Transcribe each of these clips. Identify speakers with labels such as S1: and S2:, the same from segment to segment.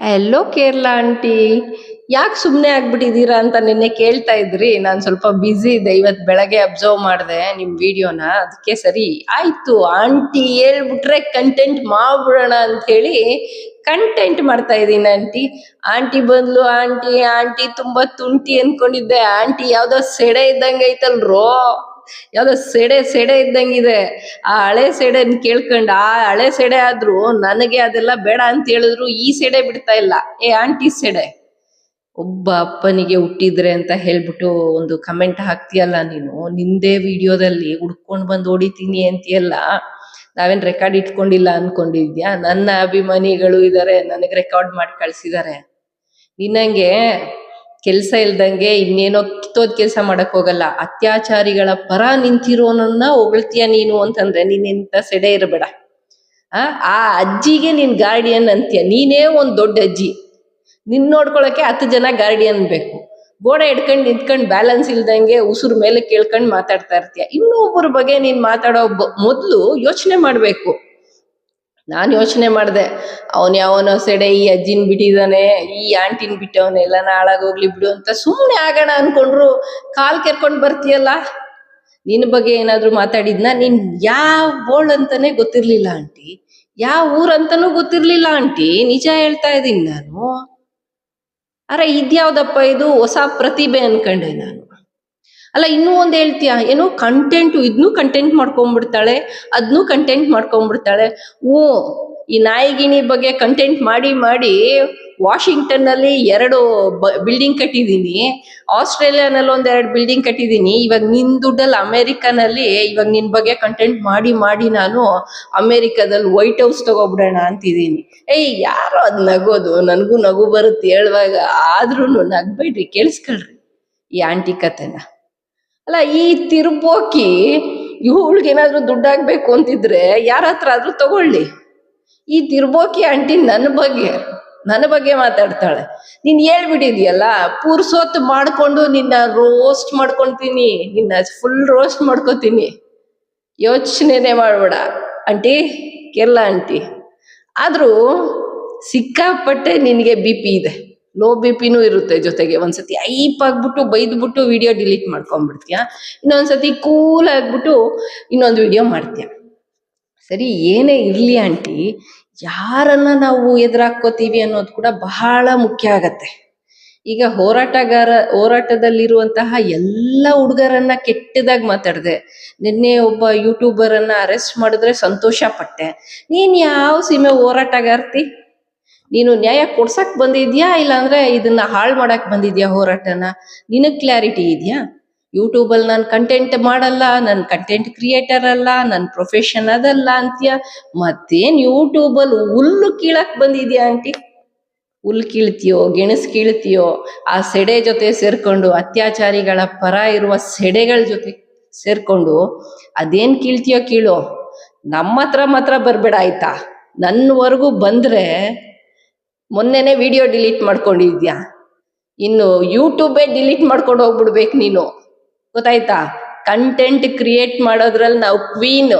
S1: ಎಲ್ಲೋ Kerala aunty ಯಾಕೆ ಸುಮ್ಮನೆ ಆಗ್ಬಿಟ್ಟಿದ್ದೀರಾ ಅಂತ ನಿನ್ನೆ ಕೇಳ್ತಾ ಇದ್ರಿ? ನಾನು ಸ್ವಲ್ಪ ಬ್ಯುಸಿ ಇದ್ದೆ. ಇವತ್ತು ಬೆಳಗ್ಗೆ ಅಬ್ಸರ್ವ್ ಮಾಡಿದೆ ನಿಮ್ಮ ವಿಡಿಯೋನ ಅದಕ್ಕೆ ಸರಿ. ಆಯ್ತು ಆಂಟಿ ಹೇಳ್ಬಿಟ್ರೆ ಕಂಟೆಂಟ್ ಮಾಡ್ಬಿಡೋಣ ಅಂತ ಹೇಳಿ ಕಂಟೆಂಟ್ ಮಾಡ್ತಾ ಇದ್ದೀನಿ ಆಂಟಿ ಆಂಟಿ ಬಂದ್ಲು ಆಂಟಿ ಆಂಟಿ ತುಂಬಾ ತುಂಟಿ ಅನ್ಕೊಂಡಿದ್ದೆ. ಆಂಟಿ ಯಾವುದೋ ಸೆಡೆ ಇದ್ದಂಗೆ ಐತಲ್ರೋ? ಯಾವ್ದೋ ಸೆಡೆ ಸೆಡೆ ಇದ್ದಂಗಿದೆ. ಆ ಹಳೆ ಸೆಡೆನ್ ಕೇಳ್ಕೊಂಡ್, ಆ ಹಳೆ ಸೆಡೆ ಆದ್ರೂ ನನಗೆ ಅದೆಲ್ಲ ಬೇಡ ಅಂತ ಹೇಳಿದ್ರು ಈ ಸೆಡೆ ಬಿಡ್ತಾ ಇಲ್ಲ. ಏ, ಆಂಟಿ ಸೆಡೆ. ಒಬ್ಬ ಅಪ್ಪನಿಗೆ ಹುಟ್ಟಿದ್ರೆ ಅಂತ ಹೇಳ್ಬಿಟ್ಟು ಒಂದು ಕಮೆಂಟ್ ಹಾಕ್ತಿಯಲ್ಲ ನೀನು? ನಿಂದೇ ವಿಡಿಯೋದಲ್ಲಿ ಹುಡ್ಕೊಂಡ್ ಬಂದು ಹೊಡಿತೀನಿ ಅಂತೀಯಲ್ಲ? ನಾವೇನ್ ರೆಕಾರ್ಡ್ ಇಟ್ಕೊಂಡಿಲ್ಲ ಅನ್ಕೊಂಡಿದ್ಯಾ? ನನ್ನ ಅಭಿಮಾನಿಗಳು ಇದಾರೆ, ನನಗೆ ರೆಕಾರ್ಡ್ ಮಾಡಿ ಕಳ್ಸಿದಾರೆ. ನಿನ್ನಂಗೆ ಕೆಲ್ಸ ಇಲ್ದಂಗೆ ಇನ್ನೇನೋ ಕಿತ್ತೋದ್ ಕೆಲಸ ಮಾಡಕ್ ಹೋಗಲ್ಲ. ಅತ್ಯಾಚಾರಿಗಳ ಪರ ನಿಂತಿರೋನನ್ನ ಹೊಗಳ್ತೀಯ ನೀನು ಅಂತಂದ್ರೆ ನೀನ್ ಇಂಥ ಸೆಡೆ ಇರಬೇಡ. ಆ ಅಜ್ಜಿಗೆ ನೀನ್ ಗಾರ್ಡಿಯನ್ ಅಂತೀಯ. ನೀನೇ ಒಂದ್ ದೊಡ್ಡ ಅಜ್ಜಿ. ನಿನ್ ನೋಡ್ಕೊಳಕ್ಕೆ ಹತ್ತು ಜನ ಗಾರ್ಡಿಯನ್ ಬೇಕು. ಗೋಡೆ ಹಿಡ್ಕೊಂಡ್ ನಿಂತ್ಕೊಂಡ್ ಬ್ಯಾಲೆನ್ಸ್ ಇಲ್ದಂಗೆ ಉಸುರು ಮೇಲೆ ಕೇಳ್ಕೊಂಡ್ ಮಾತಾಡ್ತಾ ಇರ್ತೀಯ. ಇನ್ನೊಬ್ಬರ ಬಗ್ಗೆ ನೀನ್ ಮಾತಾಡೋ ಮೊದ್ಲು ಯೋಚನೆ ಮಾಡ್ಬೇಕು. ನಾನ್ ಯೋಚನೆ ಮಾಡ್ದೆ, ಅವನ್ ಯಾವನೋ ಸೆಡೆ ಈ ಅಜ್ಜಿನ್ ಬಿಟ್ಟಿದಾನೆ, ಈ ಆಂಟಿನ್ ಬಿಟ್ಟವನೆ ಎಲ್ಲ ಹಾಳಾಗೋಗ್ಲಿ ಬಿಡು ಅಂತ ಸುಮ್ನೆ ಆಗೋಣ ಅನ್ಕೊಂಡ್ರು, ಕಾಲ್ ಕೆರ್ಕೊಂಡ್ ಬರ್ತೀಯಲ್ಲ? ನಿನ್ ಬಗ್ಗೆ ಏನಾದ್ರು ಮಾತಾಡಿದ್ನ? ನೀನ್ ಯಾವ ಬೋಳ್ ಅಂತಾನೆ ಗೊತ್ತಿರ್ಲಿಲ್ಲ ಆಂಟಿ. ಯಾವ ಊರಂತನೂ ಗೊತ್ತಿರ್ಲಿಲ್ಲ ಆಂಟಿ. ನಿಜ ಹೇಳ್ತಾ ಇದೀನಿ ನಾನು. ಅರೆ ಇದ್ಯಾವ್ದಪ್ಪ ಇದು? ಹೊಸ ಪ್ರತಿಭೆ ಅನ್ಕೊಂಡೆ ನಾನು. ಅಲ್ಲ, ಇನ್ನೂ ಒಂದು ಹೇಳ್ತೀಯ? ಏನೋ ಕಂಟೆಂಟ್ ಇದನ್ನೂ ಕಂಟೆಂಟ್ ಮಾಡ್ಕೊಂಡ್ಬಿಡ್ತಾಳೆ ಅದನ್ನೂ ಕಂಟೆಂಟ್ ಮಾಡ್ಕೊಂಡ್ಬಿಡ್ತಾಳೆ ಓ, ಈ ನಾಯಿಗಿಣಿ ಬಗ್ಗೆ ಕಂಟೆಂಟ್ ಮಾಡಿ ಮಾಡಿ ವಾಷಿಂಗ್ಟನ್ ಅಲ್ಲಿ ಎರಡು ಬಿಲ್ಡಿಂಗ್ ಕಟ್ಟಿದೀನಿ ಆಸ್ಟ್ರೇಲಿಯಾನಲ್ಲಿ ಒಂದ್ ಎರಡು ಬಿಲ್ಡಿಂಗ್ ಕಟ್ಟಿದೀನಿ ಇವಾಗ ನಿನ್ ದುಡ್ಡಲ್ಲಿ ಅಮೆರಿಕನಲ್ಲಿ, ಇವಾಗ ನಿನ್ ಬಗ್ಗೆ ಕಂಟೆಂಟ್ ಮಾಡಿ ಮಾಡಿ ನಾನು ಅಮೆರಿಕದಲ್ಲಿ ವೈಟ್ ಹೌಸ್ ತಗೋಬಿಡೋಣ ಅಂತಿದ್ದೀನಿ. ಏಯ್, ಯಾರೋ ಅದ್ ನಗೋದು? ನನಗೂ ನಗು ಬರುತ್ತೆ ಹೇಳುವಾಗ. ಆದ್ರೂ ನಗ್ಬೇಡ್ರಿ, ಕೇಳಿಸ್ಕೊಳ್ರಿ ಈ ಆಂಟಿ ಕತೆನ ಅಲ್ಲ, ಈ ತಿರ್ಬೋಕಿ ಇವಳಿಗೇನಾದ್ರೂ ದುಡ್ಡಾಗ್ಬೇಕು ಅಂತಿದ್ರೆ ಯಾರ ಹತ್ರ ಆದ್ರೂ ತಗೊಳ್ಳಿ. ಈ ತಿರ್ಬೋಕಿ ಆಂಟಿ ನನ್ನ ಬಗ್ಗೆ ನನ್ನ ಬಗ್ಗೆ ಮಾತಾಡ್ತಾಳೆ. ನೀನ್ ಹೇಳ್ಬಿಟ್ಟಿದ್ಯಲ್ಲ ಪುರ್ಸೊತ್ತು ಮಾಡ್ಕೊಂಡು ನಿನ್ನ ರೋಸ್ಟ್ ಮಾಡ್ಕೊಂತೀನಿ, ನಿನ್ನ ಫುಲ್ ರೋಸ್ಟ್ ಮಾಡ್ಕೊತೀನಿ. ಯೋಚನೆನೆ ಮಾಡ್ಬೇಡ. Aunty Kerala aunty. ಆದ್ರೂ ಸಿಕ್ಕಾಪಟ್ಟೆ ನಿನಗೆ ಬಿ ಪಿ ಇದೆ. ಲೋ ಬಿ ಪಿನೂ ಇರುತ್ತೆ ಜೊತೆಗೆ. ಒಂದ್ಸತಿ ಐಪ್ ಆಗ್ಬಿಟ್ಟು, ಬೈದ್ಬಿಟ್ಟು ವಿಡಿಯೋ ಡಿಲೀಟ್ ಮಾಡ್ಕೊಂಡ್ಬಿಡ್ತೀಯ? ಇನ್ನೊಂದ್ಸತಿ ಕೂಲ್ ಆಗ್ಬಿಟ್ಟು ಇನ್ನೊಂದು ವಿಡಿಯೋ ಮಾಡ್ತೀಯ? ಸರಿ, ಏನೇ ಇರ್ಲಿ ಆಂಟಿ, ಯಾರನ್ನ ನಾವು ಎದುರಾಕೋತೀವಿ ಅನ್ನೋದು ಕೂಡ ಬಹಳ ಮುಖ್ಯ ಆಗತ್ತೆ. ಈಗ ಹೋರಾಟಗಾರ, ಹೋರಾಟದಲ್ಲಿರುವಂತಹ ಎಲ್ಲ ಹುಡುಗರನ್ನ ಕೆಟ್ಟದಾಗಿ ಮಾತಾಡಿದೆ. ನಿನ್ನೆ ಒಬ್ಬ ಯೂಟ್ಯೂಬರ್ ಅನ್ನ ಅರೆಸ್ಟ್ ಮಾಡಿದ್ರೆ ಸಂತೋಷ ಪಟ್ಟೆ ನೀನ್ ಯಾವ ಸೀಮೆ ಹೋರಾಟಗಾರ್ತಿ? ನೀನು ನ್ಯಾಯ ಕೊಡ್ಸಕ್ ಬಂದಿದ್ಯಾ ಇಲ್ಲಾಂದ್ರೆ ಇದನ್ನ ಹಾಳು ಮಾಡಕ್ ಬಂದಿದ್ಯಾ ಹೋರಾಟನ? ನಿನಗ್ ಕ್ಲಾರಿಟಿ ಇದೆಯಾ? ಯೂಟ್ಯೂಬಲ್ಲಿ ನಾನು ಕಂಟೆಂಟ್ ಮಾಡಲ್ಲ, ನಾನು ಕಂಟೆಂಟ್ ಕ್ರಿಯೇಟರ್ ಅಲ್ಲ ನನ್ನ ಪ್ರೊಫೆಷನ್ ಅದಲ್ಲ ಅಂತೀಯ? ಮತ್ತೇನ್ ಯೂಟ್ಯೂಬಲ್ಲಿ ಹುಲ್ಲು ಕೀಳಕ್ ಬಂದಿದ್ಯಾ ಆಂಟಿ? ಹುಲ್ ಕೀಳ್ತೀಯೋ, ಗೆಣಸ್ ಕೀಳ್ತೀಯೋ, ಆ ಸೆಡೆ ಜೊತೆ ಸೇರ್ಕೊಂಡು, ಅತ್ಯಾಚಾರಿಗಳ ಪರ ಇರುವ ಸೆಡೆಗಳ ಜೊತೆ ಸೇರ್ಕೊಂಡು ಅದೇನ್ ಕೀಳ್ತೀಯೋ ಕೀಳೋ. ನಮ್ಮ ಹತ್ರ ಮಾತ್ರ ಬರ್ಬೇಡ ಆಯ್ತಾ? ನನ್ನವರೆಗೂ ಬಂದ್ರೆ ಮೊನ್ನೆನೆ ವಿಡಿಯೋ ಡಿಲೀಟ್ ಮಾಡ್ಕೊಂಡಿದ್ಯಾ? ಇನ್ನು ಯೂಟ್ಯೂಬೇ ಡಿಲೀಟ್ ಮಾಡ್ಕೊಂಡು ಹೋಗ್ಬಿಡ್ಬೇಕು ನೀನು. ಗೊತ್ತಾಯ್ತಾ? ಕಂಟೆಂಟ್ ಕ್ರಿಯೇಟ್ ಮಾಡೋದ್ರಲ್ಲಿ ನಾವು ಕ್ವೀನು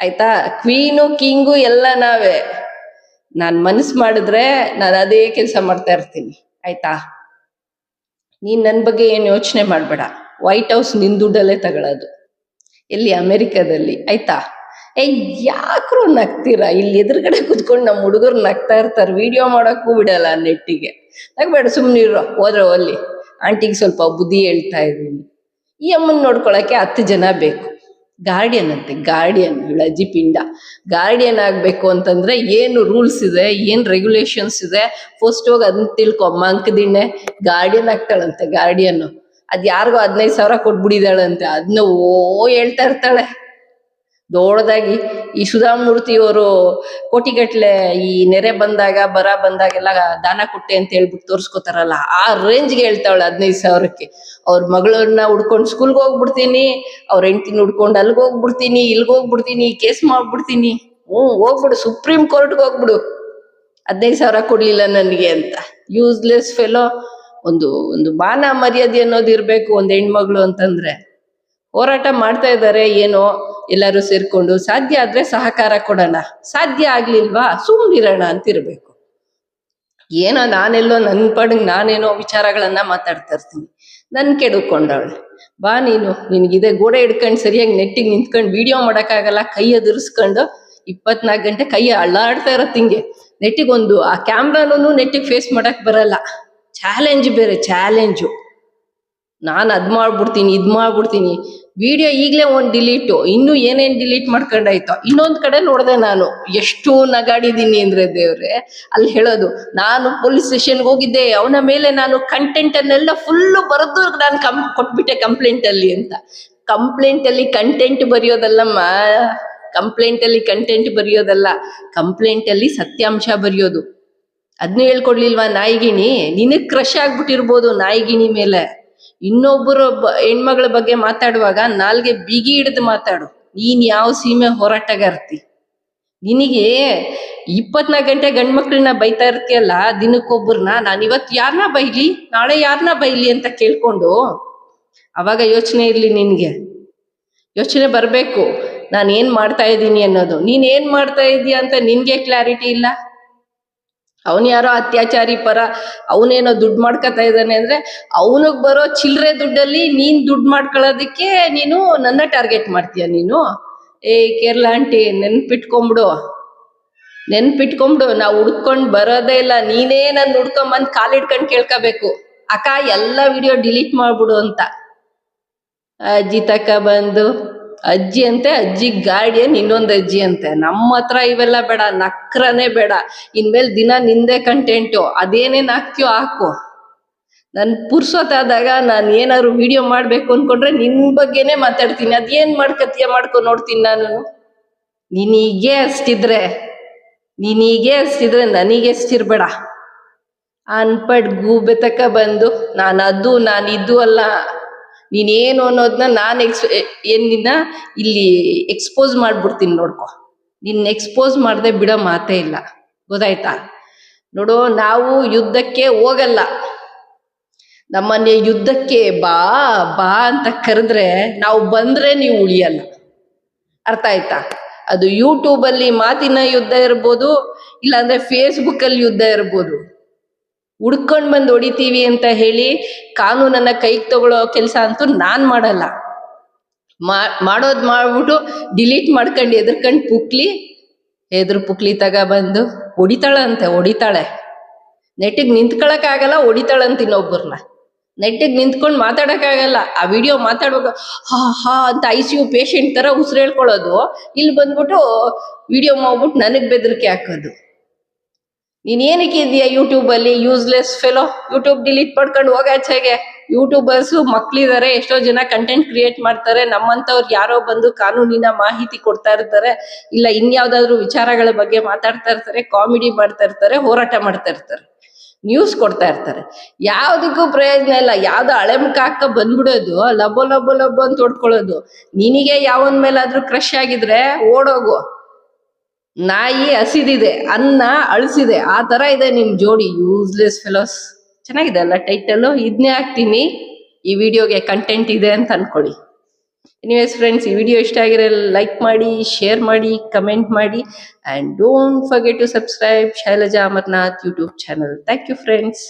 S1: ಆಯ್ತಾ? ಕ್ವೀನು ಕಿಂಗು ಎಲ್ಲ ನಾವೇ. ನಾನು ಮನಸ್ಸು ಮಾಡಿದ್ರೆ ನಾನು ಅದೇ ಕೆಲಸ ಮಾಡ್ತಾ ಇರ್ತೀನಿ. ಆಯ್ತಾ? ನೀನ್ ನನ್ನ ಬಗ್ಗೆ ಏನು ಯೋಚನೆ ಮಾಡಬೇಡ. ವೈಟ್ ಹೌಸ್ ನಿನ್ ದುಡ್ಡಲ್ಲೇ ತಗೊಳ್ಳೋದು ಎಲ್ಲಿ? ಅಮೆರಿಕದಲ್ಲಿ. ಆಯ್ತಾ? ಏ ಯಾಕ್ರು ನಗ್ತೀರಾ? ಇಲ್ಲಿ ಎದುರುಗಡೆ ಕುತ್ಕೊಂಡು ನಮ್ಮ ಹುಡುಗರು ನಗ್ತಾ ಇರ್ತಾರೆ. ವಿಡಿಯೋ ಮಾಡೋಕ್ಕೂ ಬಿಡಲ್ಲ ನೆಟ್ಟಿಗೆ. ನಗ್ಬೇಡ ಸುಮ್ಮನಿರು ಹೋದ್ರೆ ಅಲ್ಲಿ ಆಂಟಿಗೆ ಸ್ವಲ್ಪ ಬುದ್ಧಿ ಹೇಳ್ತಾ ಇದ್ದೀನಿ. ಈ ಅಮ್ಮನ್ ನೋಡ್ಕೊಳಕ್ಕೆ ಹತ್ತು ಜನ ಬೇಕು. ಗಾರ್ಡಿಯನ್ ಅಂತೆ ಗಾರ್ಡಿಯನ್ ಅಜ್ಜಿ ಪಿಂಡ. ಗಾರ್ಡಿಯನ್ ಆಗ್ಬೇಕು ಅಂತಂದ್ರೆ ಏನು ರೂಲ್ಸ್ ಇದೆ, ಏನು ರೆಗ್ಯುಲೇಷನ್ಸ್ ಇದೆ? ಫಸ್ಟ್ ಹೋಗಿ ಅದನ್ನ ತಿಳ್ಕೊ. ಅಂಕದಿಣ್ಣೆ ಗಾರ್ಡಿಯನ್ ಆಗ್ತಾಳಂತೆ ಗಾರ್ಡಿಯನ್ನು ಅದು ಯಾರಿಗೋ ಹದಿನೈದು ಸಾವಿರ ಕೊಟ್ಬಿಡಿದಾಳಂತೆ. ಅದನ್ನ ಓ ಹೇಳ್ತಾ ಇರ್ತಾಳೆ. ದೊಡ್ಡದಾಗಿ ಈ ಸುಧಾಮೂರ್ತಿಯವರು ಕೋಟಿಗಟ್ಲೆ ಈ ನೆರೆ ಬಂದಾಗ, ಬರ ಬಂದಾಗೆಲ್ಲ ದಾನ ಕೊಟ್ಟೆ ಅಂತ ಹೇಳ್ಬಿಟ್ಟು ತೋರ್ಸ್ಕೊತಾರಲ್ಲ, ಆ ರೇಂಜ್ಗೆ ಹೇಳ್ತಾವಳೆ ಹದಿನೈದು ಸಾವಿರಕ್ಕೆ. ಅವ್ರ ಮಗಳನ್ನ ಹುಡ್ಕೊಂಡು ಸ್ಕೂಲ್ಗೆ ಹೋಗ್ಬಿಡ್ತೀನಿ, ಅವ್ರ ಹೆಂಡ್ತಿನ ಹುಡ್ಕೊಂಡು ಅಲ್ಲಿಗೆ ಹೋಗ್ಬಿಡ್ತೀನಿ ಇಲ್ಗೆ ಹೋಗ್ಬಿಡ್ತೀನಿ ಕೇಸ್ ಮಾಡ್ಬಿಡ್ತೀನಿ. ಹ್ಞೂ, ಹೋಗ್ಬಿಡು, ಸುಪ್ರೀಂ ಕೋರ್ಟ್ಗೆ ಹೋಗ್ಬಿಡು. ಹದಿನೈದು ಸಾವಿರ ಕೊಡ್ಲಿಲ್ಲ ನನಗೆ ಅಂತ. ಯೂಸ್ಲೆಸ್ ಫೆಲೋ ಒಂದು ಒಂದು ಮಾನ ಮರ್ಯಾದೆ ಅನ್ನೋದು ಇರಬೇಕು, ಒಂದು ಹೆಣ್ಮಗಳು ಅಂತಂದ್ರೆ. ಹೋರಾಟ ಮಾಡ್ತಾ ಇದ್ದಾರೆ, ಏನೋ ಎಲ್ಲರೂ ಸೇರ್ಕೊಂಡು ಸಾಧ್ಯ ಆದ್ರೆ ಸಹಕಾರ ಕೊಡೋಣ. ಸಾಧ್ಯ ಆಗ್ಲಿಲ್ವಾ? ಅಂತ ಅಂತಿರ್ಬೇಕು. ಏನೋ ನಾನೆಲ್ಲೋ ನನ್ನ ಪಡಂಗ್ ನಾನೇನೋ ವಿಚಾರಗಳನ್ನ ಮಾತಾಡ್ತಾ ಇರ್ತೀನಿ. ನನ್ ಕೆಡುಕೊಂಡವಳೆ. ಬಾ ನೀನು, ನಿನ್ಗಿದೆ ಗೋಡೆ ಹಿಡ್ಕೊಂಡು ಸರಿಯಾಗಿ ನೆಟ್ಟಿಗೆ ನಿಂತ್ಕೊಂಡು ವಿಡಿಯೋ ಮಾಡೋಕ್ಕಾಗಲ್ಲ, ಕೈ ಎದುರಿಸ್ಕೊಂಡು ಇಪ್ಪತ್ನಾಲ್ಕು ಗಂಟೆ ಕೈ ಅಳ್ಳಾಡ್ತಾ ಇರತ್ತೆ ಹಿಂಗೆ. ನೆಟ್ಟಿಗೊಂದು, ಆ ಕ್ಯಾಮ್ರಾನು ನೆಟ್ಟಿಗೆ ಫೇಸ್ ಮಾಡಕ್ ಬರಲ್ಲ. ಚಾಲೆಂಜ್ ಬೇರೆ, ಚಾಲೆಂಜು. ನಾನು ಅದ್ ಮಾಡ್ಬಿಡ್ತೀನಿ, ಇದ್ ಮಾಡ್ಬಿಡ್ತೀನಿ. ವಿಡಿಯೋ ಈಗಲೇ ಒಂದು ಡಿಲೀಟು, ಇನ್ನೂ ಏನೇನ್ ಡಿಲೀಟ್ ಮಾಡ್ಕೊಂಡಾಯ್ತೋ, ಇನ್ನೊಂದ್ ಕಡೆ ನೋಡಿದೆ ನಾನು. ಎಷ್ಟು ನಗಾಡಿದ್ದೀನಿ ಅಂದ್ರೆ ದೇವ್ರೆ, ಅಲ್ಲಿ ಹೇಳೋದು, ನಾನು ಪೊಲೀಸ್ ಸ್ಟೇಷನ್ಗೆ ಹೋಗಿದ್ದೆ, ಅವನ ಮೇಲೆ ನಾನು ಕಂಟೆಂಟನ್ನೆಲ್ಲ ಫುಲ್ಲು ಬರೆದು ನಾನು ಕಂ, ಕೊಟ್ಬಿಟ್ಟೆ ಕಂಪ್ಲೇಂಟಲ್ಲಿ ಅಂತ. ಕಂಪ್ಲೇಂಟಲ್ಲಿ ಕಂಟೆಂಟ್ ಬರೆಯೋದಲ್ಲಮ್ಮ ಕಂಪ್ಲೇಂಟಲ್ಲಿ ಕಂಟೆಂಟ್ ಬರೆಯೋದಲ್ಲ ಕಂಪ್ಲೇಂಟಲ್ಲಿ ಸತ್ಯಾಂಶ ಬರೆಯೋದು. ಅದನ್ನೂ ಹೇಳ್ಕೊಡ್ಲಿಲ್ವಾ ನಾಯಿಗಿಣಿ? ನಿನಗೆ ಕ್ರಶ್ ಆಗ್ಬಿಟ್ಟಿರ್ಬೋದು ನಾಯಿಗಿಣಿ ಮೇಲೆ. ಇನ್ನೊಬ್ಬರ ಹೆಣ್ಮಗಳ ಬಗ್ಗೆ ಮಾತಾಡುವಾಗ ನಾಲ್ಗೆ ಬಿಗಿ ಹಿಡಿದು ಮಾತಾಡು. ನೀನ್ ಯಾವ ಸೀಮೆ ಹೋರಾಟಗಾರ್ತಿ? ನಿನಗೆ ಇಪ್ಪತ್ನಾಲ್ಕು ಗಂಟೆ ಗಂಡ್ ಮಕ್ಳನ್ನ ಬೈತಾ ಇರ್ತೀಯಲ್ಲ ದಿನಕ್ಕೊಬ್ಬರನ್ನ ನಾನು ಇವತ್ತು ಯಾರನ್ನ ಬೈಲಿ? ನಾಳೆ ಯಾರನ್ನ ಬೈಲಿ ಅಂತ ಕೇಳ್ಕೊಂಡು ಅವಾಗ ಯೋಚನೆ ಇರ್ಲಿ ನಿನ್ಗೆ. ಯೋಚನೆ ಬರ್ಬೇಕು. ನಾನು ಏನ್ ಮಾಡ್ತಾ ಇದ್ದೀನಿ ಅನ್ನೋದು. ನೀನ್ ಏನ್ ಮಾಡ್ತಾ ಇದೀಯ ಅಂತ ನಿನ್ಗೆ ಕ್ಲಾರಿಟಿ ಇಲ್ಲ? ಅವನ್ ಯಾರೋ ಅತ್ಯಾಚಾರಿ ಪರ ಅವನೇನೋ ದುಡ್ಡು ಮಾಡ್ಕೊತಾ ಇದ್ದಾನೆ ಅಂದ್ರೆ ಅವನಿಗೆ ಬರೋ ಚಿಲ್ಲರೆ ದುಡ್ಡಲ್ಲಿ ನೀನ್ ದುಡ್ಡು ಮಾಡ್ಕೊಳ್ಳೋದಕ್ಕೆ ನೀನು ನನ್ನ ಟಾರ್ಗೆಟ್ ಮಾಡ್ತೀಯ ನೀನು? ಏ ಕೇರಳ ಆಂಟಿ, ನೆನ್ಪಿಟ್ಕೊಂಬಿಡು. ನೆನ್ಪಿಟ್ಕೊಂಬಿಡು. ನಾವು ಹುಡ್ಕೊಂಡ್ ಬರೋದೇ ಇಲ್ಲ. ನೀನೇ ನನ್ ಹುಡ್ಕೊಂಬಂದ್ ಕಾಲಿಡ್ಕೊಂಡ್ ಕೇಳ್ಕೋಬೇಕು. ಅಕ್ಕ, ಎಲ್ಲ ವಿಡಿಯೋ ಡಿಲೀಟ್ ಮಾಡ್ಬಿಡು ಅಂತ. ಅಜ್ಜಿ ತಕ್ಕ ಬಂದು. ಅಜ್ಜಿ ಅಂತೆ, ಅಜ್ಜಿ ಗಾರ್ಡಿಯನ್ ಇನ್ನೊಂದು ಅಜ್ಜಿ ಅಂತೆ. ನಮ್ಮ ಹತ್ರ ಇವೆಲ್ಲ ಬೇಡ, ನಕ್ರನೇ ಬೇಡ. ಇನ್ಮೇಲೆ ದಿನ ನಿಂದೆ ಕಂಟೆಂಟು ಅದೇನೇನ್ ಹಾಕ್ತಿಯೋ ಹಾಕು. ನನ್ ಪುರ್ಸೊತ್ತಾದಾಗ ನಾನು ಏನಾದ್ರು ವಿಡಿಯೋ ಮಾಡ್ಬೇಕು ಅನ್ಕೊಂಡ್ರೆ ನಿನ್ ಬಗ್ಗೆನೇ ಮಾತಾಡ್ತೀನಿ. ಅದೇನ್ ಮಾಡ್ಕತಿಯ ಮಾಡ್ಕೊ ನೋಡ್ತೀನಿ ನಾನು. ನಿನಗೆ ಅಷ್ಟಿದ್ರೆ, ನೀನೀಗೆ ಅಷ್ಟಿದ್ರೆ ನನಗೆ ಅಷ್ಟಿರ್ಬೇಡ. ಅನ್ಪಡ್ ಗೂಬೆ ತಕ ಬಂದು, ನಾನು ಅದು, ನಾನು ಇದು ಅಲ್ಲ. ನೀನೇನು ಅನ್ನೋದನ್ನ ನಾನು ಎಕ್ಸ್ ನಿನ್ನ ಇಲ್ಲಿ ಎಕ್ಸ್ಪೋಸ್ ಮಾಡ್ಬಿಡ್ತೀನಿ ನೋಡ್ಕೊ. ನಿನ್ನ ಎಕ್ಸ್ಪೋಸ್ ಮಾಡದೆ ಬಿಡೋ ಮಾತೇ ಇಲ್ಲ. ಗೊತ್ತಾಯ್ತಾ? ನೋಡು, ನಾವು ಯುದ್ಧಕ್ಕೆ ಹೋಗಲ್ಲ. ನಮ್ಮನ್ನೇ ಯುದ್ಧಕ್ಕೆ ಬಾ ಬಾ ಅಂತ ಕರೆದ್ರೆ ನಾವು ಬಂದ್ರೆ ನೀವು ಉಳಿಯಲ್ಲ. ಅರ್ಥ ಆಯ್ತಾ? ಅದು ಯೂಟ್ಯೂಬಲ್ಲಿ ಮಾತಿನ ಯುದ್ಧ ಇರ್ಬೋದು, ಇಲ್ಲಾಂದ್ರೆ ಫೇಸ್ಬುಕ್ ಅಲ್ಲಿ ಯುದ್ಧ ಇರ್ಬೋದು. ಹುಡ್ಕೊಂಡ್ ಬಂದು ಹೊಡಿತೀವಿ ಅಂತ ಹೇಳಿ ಕಾನೂನನ್ನ ಕೈಗೆ ತಗೊಳ್ಳೋ ಕೆಲಸ ಅಂತೂ ನಾನ್ ಮಾಡಲ್ಲ. ಮಾಡೋದ್ ಮಾಡ್ಬಿಟ್ಟು ಡಿಲೀಟ್ ಮಾಡ್ಕೊಂಡು ಎದ್ರಕಂಡ್ ಪುಕ್ಲಿ, ಎದ್ರು ಪುಕ್ಲಿ ತಗ ಬಂದು ಹೊಡಿತಾಳಂತೆ, ಹೊಡಿತಾಳೆ. ನೆಟ್ಟಿಗೆ ನಿಂತ್ಕೊಳಕ್ ಆಗಲ್ಲ ಹೊಡಿತಾಳಂತ ಇನ್ನೊಬ್ಬರನ್ನ ನೆಟ್ಟಿಗೆ ನಿಂತ್ಕೊಂಡು ಮಾತಾಡಕ್ಕಾಗಲ್ಲ. ಆ ವಿಡಿಯೋ ಮಾತಾಡ್ಬೇಕು ಹಾ ಹಾ ಅಂತ ಐ ಸಿ ಯು ಪೇಷಂಟ್ ತರ ಉಸಿರು ಹೇಳ್ಕೊಳ್ಳೋದು ಇಲ್ಲಿ ಬಂದ್ಬಿಟ್ಟು ವಿಡಿಯೋ ಮಾಡ್ಬಿಟ್ಟು ನನಗ್ ಬೆದರಿಕೆ ಹಾಕೋದು. ನೀನ್ ಏನಕ್ಕೆ ಇದೆಯಾ ಯೂಟ್ಯೂಬ್ ಅಲ್ಲಿ ಯೂಸ್ಲೆಸ್ ಫೆಲೋ ಯೂಟ್ಯೂಬ್ ಡಿಲೀಟ್ ಮಾಡ್ಕೊಂಡು ಹೋಗಾಚೆಗೆ ಯೂಟ್ಯೂಬರ್ಸ್ ಮಕ್ಳಿದಾರೆ, ಎಷ್ಟೋ ಜನ ಕಂಟೆಂಟ್ ಕ್ರಿಯೇಟ್ ಮಾಡ್ತಾರೆ ನಮ್ಮಂತವ್ರು ಯಾರೋ ಬಂದು ಕಾನೂನಿನ ಮಾಹಿತಿ ಕೊಡ್ತಾ ಇರ್ತಾರೆ, ಇಲ್ಲ ಇನ್ಯಾವ್ದಾದ್ರು ವಿಚಾರಗಳ ಬಗ್ಗೆ ಮಾತಾಡ್ತಾ ಇರ್ತಾರೆ ಕಾಮಿಡಿ ಮಾಡ್ತಾ ಇರ್ತಾರೆ, ಹೋರಾಟ ಮಾಡ್ತಾ ಇರ್ತಾರೆ ನ್ಯೂಸ್ ಕೊಡ್ತಾ ಇರ್ತಾರೆ. ಯಾವ್ದಕ್ಕೂ ಪ್ರಯೋಜನ ಇಲ್ಲ, ಯಾವ್ದೋ ಹಳೆ ಮುಖ ಹಾಕ ಬಂದ್ಬಿಡೋದು ಲಬ್ಬೋ ಲಬ್ಬೋ ಲಬ್ಬೋ ಅಂತ ಹೊಡ್ಕೊಳ್ಳೋದು. ನಿನಗೆ ಯಾವನ್ ಮೇಲಾದ್ರೂ ಕ್ರಶ್ ಆಗಿದ್ರೆ ಓಡೋಗು. ನಾಯಿ ಹಸಿದಿದೆ, ಅನ್ನ ಅಳಿಸಿದೆ, ಆ ತರ ಇದೆ ನಿಮ್ ಜೋಡಿ ಯೂಸ್ಲೆಸ್ ಫೆಲೋಸ್ ಚೆನ್ನಾಗಿದೆ ಅಲ್ಲ ಟೈಟಲ್ ಇದನ್ನೇ ಹಾಕ್ತೀನಿ ಈ ವಿಡಿಯೋಗೆ ಕಂಟೆಂಟ್ ಇದೆ ಅಂತ ಅನ್ಕೊಳ್ಳಿ. ಎನಿವೇಸ್ ಫ್ರೆಂಡ್ಸ್ ಈ ವಿಡಿಯೋ ಇಷ್ಟ ಆಗಿರೋ ಲೈಕ್ ಮಾಡಿ ಶೇರ್ ಮಾಡಿ ಕಮೆಂಟ್ ಮಾಡಿ and don't forget to subscribe Shailaja Amarnath YouTube channel thank you friends